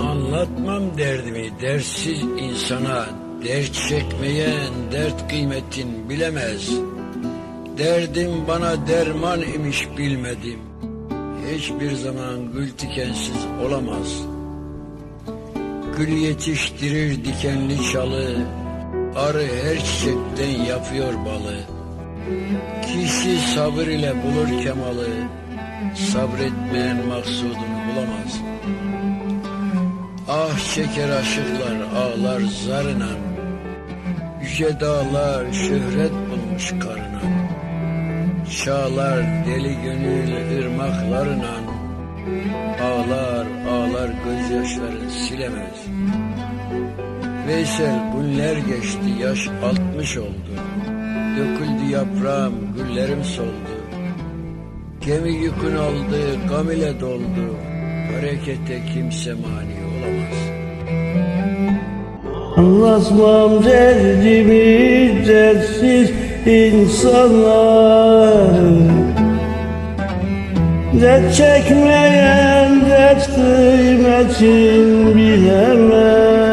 Anlatmam derdimi dersiz insana, dert çekmeyen dert kıymetin bilemez. Derdim bana derman imiş bilmedim. Hiçbir zaman gül tikensiz olamaz. Gül yetiştirir dikenli çalı, arı her çiçekten yapıyor balı. Kişi sabır ile bulur kemalı, sabretmeyen maksudunu bulamaz. Ah çeker aşıklar ağlar zarına. Yüce dağlar şöhret bulmuş karına. Çağlar deli gönül ırmaklarına. Ağlar ağlar gözyaşları silemez. Veysel günler geçti yaş altmış oldu. Döküldü yaprağım güllerim soldu. Gemi yükün aldı gam ile doldu. Harekete kimse mani olamaz. Anlatmam derdimi dersiz insanlar. Dert çekmeyen dert kıymetin bilemez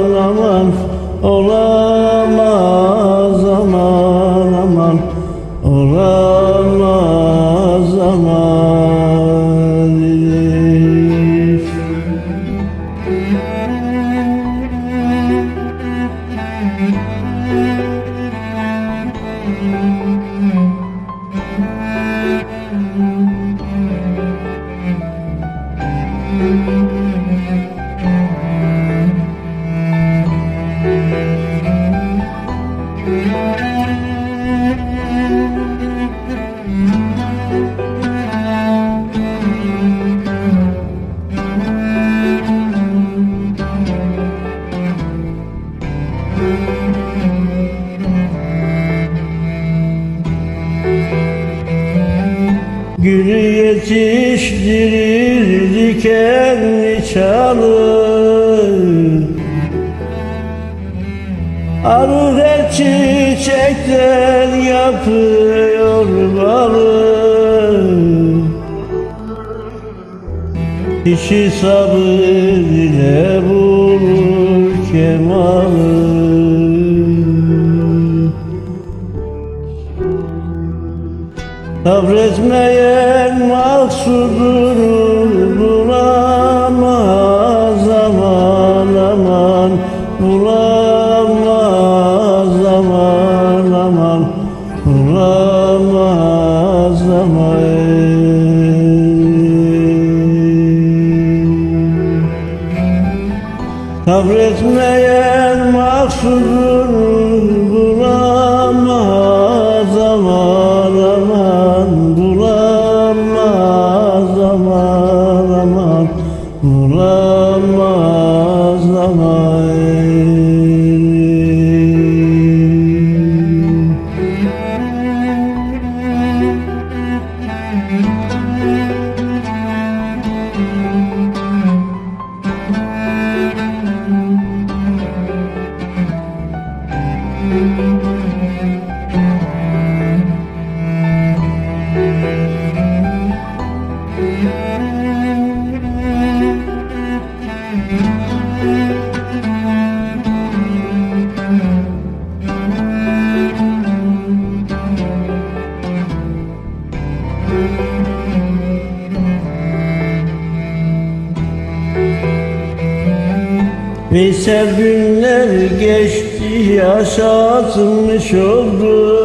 Música Gülü yetiştirir dikenli çalı Arı her çiçekten yapıyor balı. Kişi sabır ile bulur kemalı Sabretmeyen maksudunu bulamaz aman aman Bulamaz aman aman Bulamaz aman. Sabretmeyen maksudunu bulamaz Neyse günler geçti yaş atmış oldu.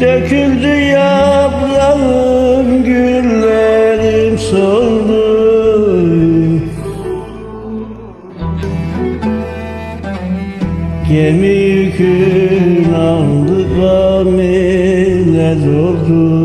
Döküldü yaprağım güllerim soldu. Gemi yükün aldı gamiler oldu.